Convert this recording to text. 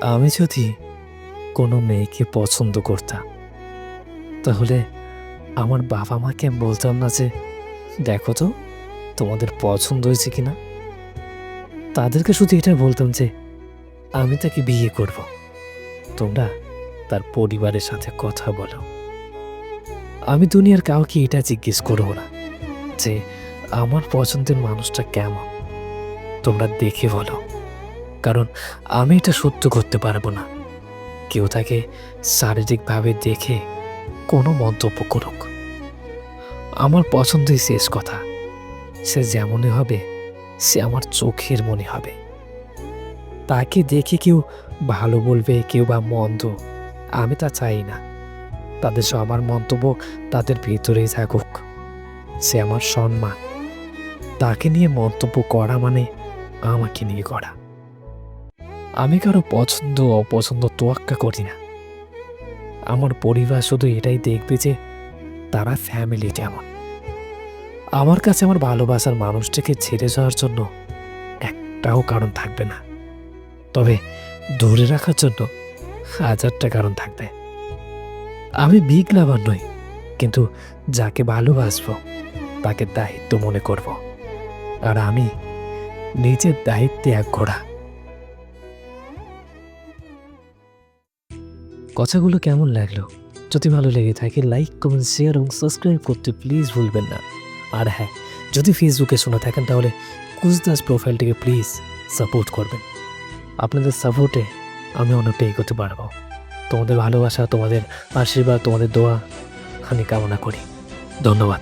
আমি যদি কোনো মেয়েকে পছন্দ করতাম, তাহলে আমার বাবা মাকে বলতাম না যে, দেখো তো, তোমাদের পছন্দ হয়েছে কিনা? তাদেরকে শুধু এটা বলতাম যে, আমি তাকে বিয়ে করব। তোমরা তার পরিবারের সাথে কথা বলো। আমি দুনিয়ার কাউকে এটা জিজ্ঞেস করব না যে, আমার পছন্দের মানুষটা কেমন? তোমরা দেখে বলো। কারণ আমি এটা সহ্য করতে পারব না। কেউ তাকে শারীরিকভাবে দেখে কোনো মন্তব্য করুক। আমার পছন্দই শেষ কথা। সে যেমনই হবে, সে আমার চোখের মনে হবে। তাকে দেখে কেউ ভালো বলবে, কেউ বা মন্দ, আমি তা চাই না। তাদের সবার মন্তব্য তাদের ভিতরেই থাকুক। সে আমার সম্মান। তাকে নিয়ে মন্তব্য করা মানে আমাকে নিয়ে করা আমি কারও পছন্দ, অপছন্দ তোয়াক্কা করি না। আমার পরিবার শুধু এটাই দেখবে যে তারা ফ্যামিলি যেমন আমার কাছে আমার ভালোবাসার মানুষটাকে ছেড়ে যাওয়ার জন্য একটাও কারণ থাকবে না। তবে ধরে রাখার জন্য হাজারটা কারণ থাকবে। আমি বিগ লাভার নই, কিন্তু যাকে ভালোবাসবো, তাকে দায়িত্ব মনে করব। আর আমি নিজের দায়িত্বে এক ঘোড়া। কথাগুলো কেমন লাগল? যদি ভালো লেগে থাকে লাইক কমেন্ট শেয়ার এবং সাবস্ক্রাইব করতে প্লিজ ভুলবেন না। আর হ্যাঁ যদি ফেসবুকে শোনা থাকেন, তাহলে কুজদাস প্রোফাইলটিকে প্লিজ সাপোর্ট করবেন। আপনাদের সাপোর্টে আমি অনেকটা এগোতে পারব। তোমাদের ভালোবাসা, তোমাদের আশীর্বাদ, তোমাদের দোয়া, আমি কামনা করি। ধন্যবাদ।